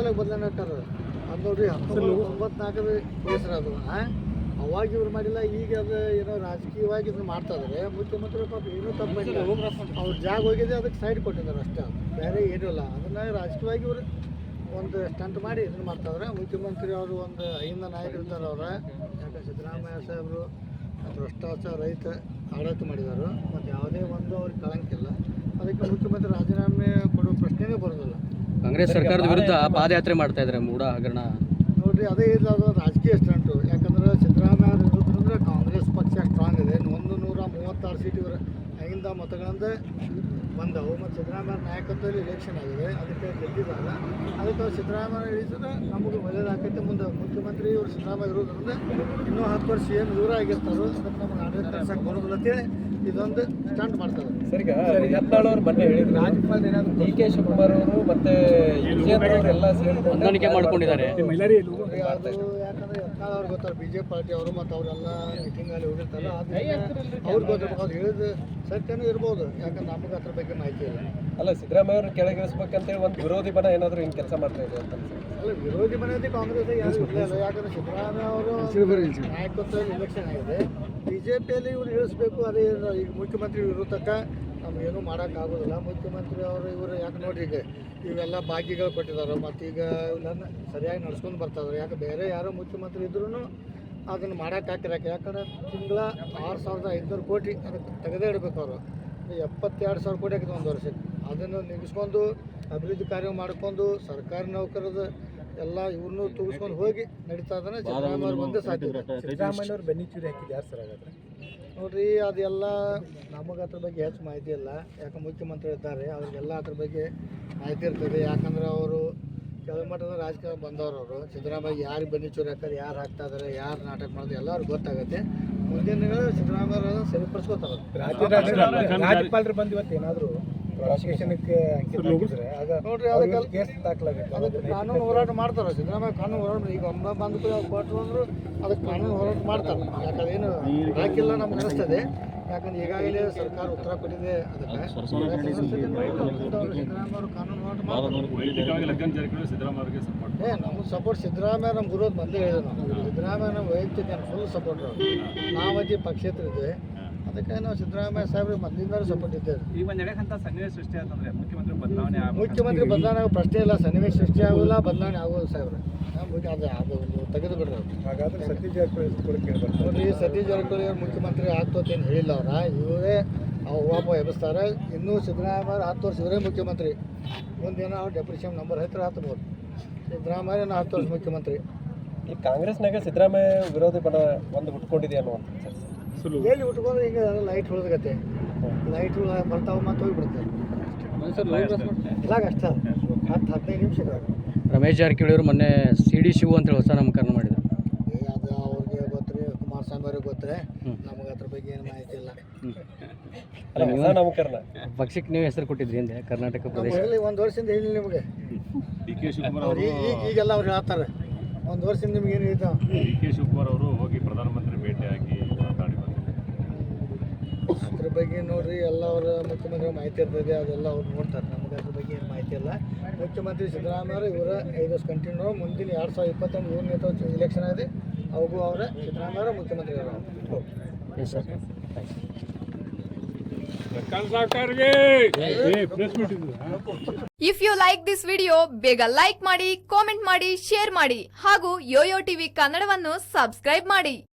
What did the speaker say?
ಸಲ ಬದಲಾವಣೆ ಹಾಕಾರ ಅದು. ನೋಡ್ರಿ ಹತ್ತೊಂಬತ್ತು ಹೆಸರು ಅದು? ಅವಾಗ ಇವ್ರು ಮಾಡಿಲ್ಲ ಈಗ ಅದು ಏನೋ ರಾಜಕೀಯವಾಗಿ ಇದನ್ನ ಮಾಡ್ತಾ ಇದಾರೆ. ಮುಖ್ಯಮಂತ್ರಿ ಪಾಪ ಏನೂ ತಪ್ಪು ಅವ್ರು ಅವ್ರ ಜಾಗ ಹೋಗಿದೆ ಅದಕ್ಕೆ ಸೈಡ್ ಕೊಟ್ಟಿದ್ದಾರೆ ಅಷ್ಟೇ ಬೇರೆ ಏನೂ ಇಲ್ಲ. ಅದನ್ನ ರಾಜಕೀಯವಾಗಿ ಇವರು ಒಂದು ಸ್ಟಂಟ್ ಮಾಡಿ ಇದನ್ನ ಮಾಡ್ತಾ ಇದಾರೆ. ಮುಖ್ಯಮಂತ್ರಿ ಅವರು ಒಂದು ಐಂದ ನಾಯಕರು ಇದ್ದಾರೆ ಅವ್ರ. ಯಾಕೆ ಸಿದ್ದರಾಮಯ್ಯ ಸಾಹೇಬರು ಭ್ರಷ್ಟಾಚಾರ ರೈತ ಆಡಳಿತ ಮಾಡಿದ್ದಾರೆ ಮತ್ತು ಯಾವುದೇ ಒಂದು ಅವ್ರಿಗೆ ಕಳಂಕಿಲ್ಲ ಅದಕ್ಕೆ ಮುಖ್ಯಮಂತ್ರಿ ರಾಜೀನಾಮೆ ಕಾಂಗ್ರೆಸ್ ಸರ್ಕಾರದ ವಿರುದ್ಧ ಪಾದಯಾತ್ರೆ ಮಾಡ್ತಾ ಇದ್ದಾರೆ ಮೂಡ ಹಗರಣ. ನೋಡ್ರಿ ಅದೇ ಇಲ್ಲ ಅದು ರಾಜಕೀಯ ಸ್ಟಂಟು ಯಾಕಂದ್ರೆ ಸಿದ್ದರಾಮಯ್ಯ ಕಾಂಗ್ರೆಸ್ ಪಕ್ಷ ಸ್ಟ್ರಾಂಗ್ ಇದೆ. ಒಂದು ನೂರ ಮೂವತ್ತಾರು ಸೀಟ್ ಇವರ ಮತಗಳಂದ ಬಂದವು. ಮತ್ತು ಸಿದ್ದರಾಮಯ್ಯ ನಾಯಕತ್ವದಲ್ಲಿ ಎಲೆಕ್ಷನ್ ಆಗಿದೆ. ಅದಕ್ಕೆ ಗೆದ್ದಿದ್ದಾರೆ. ಅದಕ್ಕೆ ಅವ್ರು ಸಿದ್ದರಾಮಯ್ಯ ಇಳಿಸಿದ್ರೆ ನಮಗೆ ಒಳ್ಳೇದಾಗೈತೆ ಮುಂದೆ ಮುಖ್ಯಮಂತ್ರಿ ಇವರು ಸಿದ್ದರಾಮಯ್ಯ ಇರೋದ್ರಿಂದ ಇನ್ನೂ ಹತ್ತು ವರ್ಷ ಏನು ದೂರ ಆಗಿರ್ತಾರೋ ಅದಕ್ಕೆ ನಮಗೆ ಆಡಳಿತ ಬರೋದಿಲ್ಲ ಅಂತೇಳಿ ಇದೊಂದು ಸ್ಟಂಟ್ ಮಾಡ್ತಾರೆ ಸರಿಗ ಈಗ ಯತ್ನಾಳ್ ಅವ್ರು ಮೊನ್ನೆ ಹೇಳಿದ್ರು ಡಿ ಕೆ ಶಿವಕುಮಾರ್ ಅವರು ಮತ್ತೆ ಎಲ್ಲ ಹೊಂದಾಣಿಕೆ ಮಾಡ್ಕೊಂಡಿದ್ದಾರೆ ಯಾಕಂದ್ರೆ ಯತ್ನಾಳ್ ಅವ್ರಿಗೆ ಗೊತ್ತಾರೆ ಬಿಜೆಪಿ ಪಾರ್ಟಿ ಅವರು ಮತ್ತೆ ಅವರೆಲ್ಲ ಮೀಟಿಂಗಲ್ಲಿ ಹೋಗಿರ್ತಾರ ಅದಕ್ಕೆ ಅವ್ರಿಗೆ ಗೊತ್ತಿರ್ಬೇಕು ಹೇಳಿದ ಸತ್ಯನೂ ಇರ್ಬೋದು ಯಾಕಂದ್ರೆ ನಮಗೆ ಅದ್ರ ಬಗ್ಗೆ ಮಾಹಿತಿ ಇಲ್ಲ. ಅಲ್ಲ ಸಿದ್ದರಾಮಯ್ಯ ಅವ್ರನ್ನ ಕೆಳಗಿಳಿಸ್ಬೇಕಂತೇಳಿ ಒಂದು ವಿರೋಧಿ ಬಣ ಏನಾದರೂ ಹಿಂಗೆ ಕೆಲಸ ಮಾಡ್ತಾ ಇದೆ ಅಂತ ಅಲ್ಲ ವಿರೋಧಿ ಮನೆಯಲ್ಲಿ ಕಾಂಗ್ರೆಸ್ ಯಾರು ಇಲ್ಲ ಅಲ್ಲ ಯಾಕಂದ್ರೆ ಸಿದ್ದರಾಮಯ್ಯ ಅವರು ನಾಯಕತ್ವ ಇಲೆಕ್ಷನ್ ಆಗಿದೆ ಬಿ ಜೆ ಪಿಯಲ್ಲಿ ಇವ್ರು ಇಳಿಸ್ಬೇಕು ಅದೇ ಈಗ ಮುಖ್ಯಮಂತ್ರಿ ಇರೋ ತಕ್ಕ ನಮಗೇನು ಮಾಡೋಕ್ಕಾಗೋದಿಲ್ಲ. ಮುಖ್ಯಮಂತ್ರಿ ಅವರು ಇವರು ಯಾಕೆ ನೋಡ್ರಿ ಈಗ ಇವೆಲ್ಲ ಭಾಗ್ಯಗಳು ಕೊಟ್ಟಿದ್ದಾರೆ ಮತ್ತು ಈಗ ಇವನ್ನ ಸರಿಯಾಗಿ ನಡ್ಸ್ಕೊಂಡು ಬರ್ತಾಯಿದ್ದಾರೆ ಯಾಕೆ ಬೇರೆ ಯಾರೋ ಮುಖ್ಯಮಂತ್ರಿ ಇದ್ರೂ ಅದನ್ನು ಮಾಡೋಕೆ ಹಾಕಿರಕ್ಕೆ ಯಾಕಂದ್ರೆ ತಿಂಗಳ ಆರು ಸಾವಿರದ ಐದುನೂರು ಕೋಟಿ ಅದಕ್ಕೆ ತೆಗೆದೇ ಇಡಬೇಕು ಅವರು. ಎಪ್ಪತ್ತೆರಡು ಸಾವಿರ ಕೋಟಿ ಆಗಿದೆ ಒಂದು ವರ್ಷಕ್ಕೆ. ಅದನ್ನು ನಿಗಿಸ್ಕೊಂಡು ಅಭಿವೃದ್ಧಿ ಕಾರ್ಯ ಮಾಡ್ಕೊಂಡು ಸರ್ಕಾರಿ ನೌಕರದ ಎಲ್ಲ ಇವ್ರನ್ನೂ ತೂಗಿಸ್ಕೊಂಡು ಹೋಗಿ ನಡೀತಾ ಇದ್ದಾನೆ. ಸಿದ್ದರಾಮಯ್ಯ ಬಂದೇ ಸಾಧ್ಯ ಸಿದ್ದರಾಮಯ್ಯ ಅವ್ರು ಬೆನ್ನಿ ಚೂರಿ ಹಾಕಿದ್ದು ಯಾರು ಸರ್ ಹಾಗಾದ್ರೆ? ನೋಡ್ರಿ ಅದೆಲ್ಲ ನಮಗೆ ಅದ್ರ ಬಗ್ಗೆ ಹೆಚ್ಚು ಮಾಹಿತಿ ಇಲ್ಲ. ಯಾಕಂದ್ರೆ ಮುಖ್ಯಮಂತ್ರಿ ಇದ್ದಾರೆ ಅವ್ರಿಗೆಲ್ಲ ಅದ್ರ ಬಗ್ಗೆ ಮಾಹಿತಿ ಇರ್ತದೆ. ಯಾಕಂದ್ರೆ ಅವರು ಕೆಳಮಟ್ಟದ ರಾಜಕಾರಣ ಬಂದವರು ಸಿದ್ದರಾಮಯ್ಯ ಯಾರು ಬನ್ನಿ ಚೂರು ಹಾಕ್ತಾರೆ, ಯಾರು ಹಾಕ್ತಾ ಇದಾರೆ, ಯಾರು ನಾಟಕ ಮಾಡೋದು ಎಲ್ಲರೂ ಗೊತ್ತಾಗುತ್ತೆ. ಮುಂದಿನ ಸಿದ್ದರಾಮಯ್ಯ ಸರಿಪಡಿಸ್ಕೋತಾರೆ. ರಾಜ್ಯಪಾಲರು ಬಂದಿವತ್ತು ಏನಾದ್ರು ನೋಡ್ರಿ ಅದಕ್ಕೆ ಕೇಸ್ ದಾಖಲಾಗುತ್ತೆ. ಅದಕ್ಕೆ ಕಾನೂನು ಹೋರಾಟ ಮಾಡ್ತಾರೆ. ಸಿದ್ದರಾಮಯ್ಯ ಕಾನೂನು ಹೋರಾಟ ಈಗ ಒಮ್ಮೆ ಬಂದು ಕೊಟ್ಟರು ಅಂದರು ಅದಕ್ಕೆ ಕಾನೂನು ಹೋರಾಟ ಮಾಡ್ತಾರೆ. ಯಾಕಂದ್ರೆ ಏನು ಹಾಕಿಲ್ಲ ನಮ್ಗೆ ಅನಿಸ್ತದೆ. ಯಾಕಂದ್ರೆ ಈಗಾಗಲೇ ಸರ್ಕಾರ ಉತ್ತರ ಕೊಟ್ಟಿದೆ ಅದಕ್ಕೆ ಯಾಕಂದ್ರೆ ಸಿದ್ದರಾಮಯ್ಯ ಅವರು ಕಾನೂನು ಹೋರಾಟ ಮಾಡ್ತಾರೆ. ಸಿದ್ದರಾಮಯ್ಯ ಏ ನಮ್ಮ ಸಪೋರ್ಟ್ ಸಿದ್ದರಾಮಯ್ಯ ನಮ್ಮ ಗುರು ಬಂದೇ ಹೇಳಿದೆ ನಾವು ಸಿದ್ದರಾಮಯ್ಯ ನಮ್ಮ ವೈಯಕ್ತಿಕ ಫುಲ್ ಸಪೋರ್ಟ್ ನಾವತಿ ಪಕ್ಷೇತರ ಇದ್ವಿ ಅದಕ್ಕೆ ನಾವು ಸಿದ್ದರಾಮಯ್ಯ ಸಾಹೇಬ್ರಿಗೆ ಮೊದಲಿಂದಲೂ ಸಪೋರ್ಟ್ ಇದ್ದೇವೆ. ಈಗ ಒಂದು ನಡೆಯಂತ ಸನ್ನಿವೇಶ ಸೃಷ್ಟಿ ಆತಂದ್ರೆ ಮುಖ್ಯಮಂತ್ರಿ ಬದಲಾವಣೆ. ಮುಖ್ಯಮಂತ್ರಿ ಬದಲಾವಣೆ ಆಗೋ ಪ್ರಶ್ನೆ ಇಲ್ಲ ಸನ್ನಿವೇಶ ಸೃಷ್ಟಿ ಆಗೋಲ್ಲ ಬದಲಾವಣೆ ಆಗೋದು ಸಾಹೇಬ್ರೆ. ಅದು ಅದು ತೆಗೆದು ಬಿಡ್ರಿ ಅವ್ರು. ಹಾಗಾದ್ರೆ ಸತೀಶ್ ಜಾರಕಿಹೊಳಿ ಈ ನೋಡ್ರಿ ಸತೀಶ್ ಜಾರಕಿಹೊಳಿ ಅವ್ರು ಮುಖ್ಯಮಂತ್ರಿ ಆಗ್ತೋತೇನು ಹೇಳಿಲ್ಲ ಅವ್ರ? ಇವರೇ ವಾಪ ಎಬ್ಬಿಸ್ತಾರೆ. ಇನ್ನೂ ಸಿದ್ದರಾಮಯ್ಯ ಹತ್ತು ವರ್ಷ ಇವರೇ ಮುಖ್ಯಮಂತ್ರಿ. ಒಂದಿನ ಅವ್ರು ಡೆಪ್ಯೂಟಿ ಸಿ ನಂಬರ್ ಹತ್ತಿರ ಹತ್ಬೋದು ನಾ ಹತ್ತು ವರ್ಷ ಮುಖ್ಯಮಂತ್ರಿ. ಈ ಕಾಂಗ್ರೆಸ್ನಾಗ ಸಿದ್ದರಾಮಯ್ಯ ವಿರೋಧಿ ಬಣ ಒಂದು ಹುಟ್ಕೊಂಡಿದೆ ಅನ್ನುವಂಥ ಎಲ್ಲಿ ಉಟ್ಕೊಂಡ್ರೆ ಹಿಂಗೆ ಲೈಟ್ ಹೊಡೆದಗತ್ತೆ ಲೈಟ್ ಬರ್ತಾವ ಮತ್ತೆ ಹೋಗ್ಬಿಡ್ತಾರೆ ಇಲ್ಲಾಗ ಅಷ್ಟ. ಹತ್ತು ಹದಿನೈದು ನಿಮಿಷ ರಮೇಶ್ ಜಾರಕಿಹೊಳಿ ಅವರು ಮೊನ್ನೆ ಸಿ ಡಿ ಶಿವು ಅಂತೇಳಿ ಹೊಸ ನಾಮಕರಣ ಮಾಡಿದ್ರು. ಅದು ಅವ್ರಿಗೆ ಗೊತ್ತ್ರಿ ಕುಮಾರಸ್ವಾಮಿ ಅವ್ರಿಗೆ ಗೊತ್ತರೆ. ನಮಗೆ ಅದ್ರ ಬಗ್ಗೆ ಏನು ಮಾಹಿತಿ ಇಲ್ಲ. ನಾಮಕರಣ. ಪಕ್ಷಕ್ಕೆ ನೀವು ಹೆಸರು ಕೊಟ್ಟಿದ್ರಿ ಹಿಂದೆ ಕರ್ನಾಟಕ ಪ್ರದೇಶ. ಒಂದು ವರ್ಷದಿಂದ ಹೇಳಿ ನಿಮಗೆ. ಈಗ ಈಗೆಲ್ಲ ಅವ್ರು ಹೇಳ್ತಾರೆ. ಒಂದು ವರ್ಷದಿಂದ ನಿಮ್ಗೆ ಏನು ಹೇಳ್ತಾರೆ ಡಿ ಕೆ ಶಿವಕುಮಾರ್ ಅವರು ಹೋಗಿ ಪ್ರಧಾನಮಂತ್ರಿ ಭೇಟಿಯಾಗಿ ಮಾತಾಡಿ ಬಂದರು ಅದ್ರ ನೋಡ್ರಿ ಎಲ್ಲ ಅವರ ಮುಖ್ಯಮಂತ್ರಿ ಮಾಹಿತಿ ಇರ್ತದೆ ಅದೆಲ್ಲ ಅವ್ರು ನೋಡ್ತಾರೆ. ನಮಗೆ ಅದ್ರ ಬಗ್ಗೆ ಏನು ಮಾಹಿತಿ ಇಲ್ಲ. ಮುಖ್ಯಮಂತ್ರಿ ಸಿದ್ದರಾಮಯ್ಯ ಅವರು ಇವರ ಐದು ವರ್ಷ ಕಂಟಿನ್ಯೂ ಮುಂದಿನ ಎರಡು ಸಾವಿರದ ಇಪ್ಪತ್ತೊಂದು ಇವ್ರ ನೇತ ಇಲೆಕ್ಷನ್ ಆಗಿದೆ. ಅವಗೂ ಅವರ ಸಿದ್ದರಾಮಯ್ಯ ಅವರ ಮುಖ್ಯಮಂತ್ರಿ ಅವರು. Yes sir if you like this video ಬೇಗ ಲೈಕ್ ಮಾಡಿ ಕಾಮೆಂಟ್ ಮಾಡಿ ಶೇರ್ ಮಾಡಿ. ಹಾಗೂ ಯೋಯೋ ಟಿವಿ ಕನ್ನಡವನ್ನು ಸಬ್ಸ್ಕ್ರೈಬ್ ಮಾಡಿ.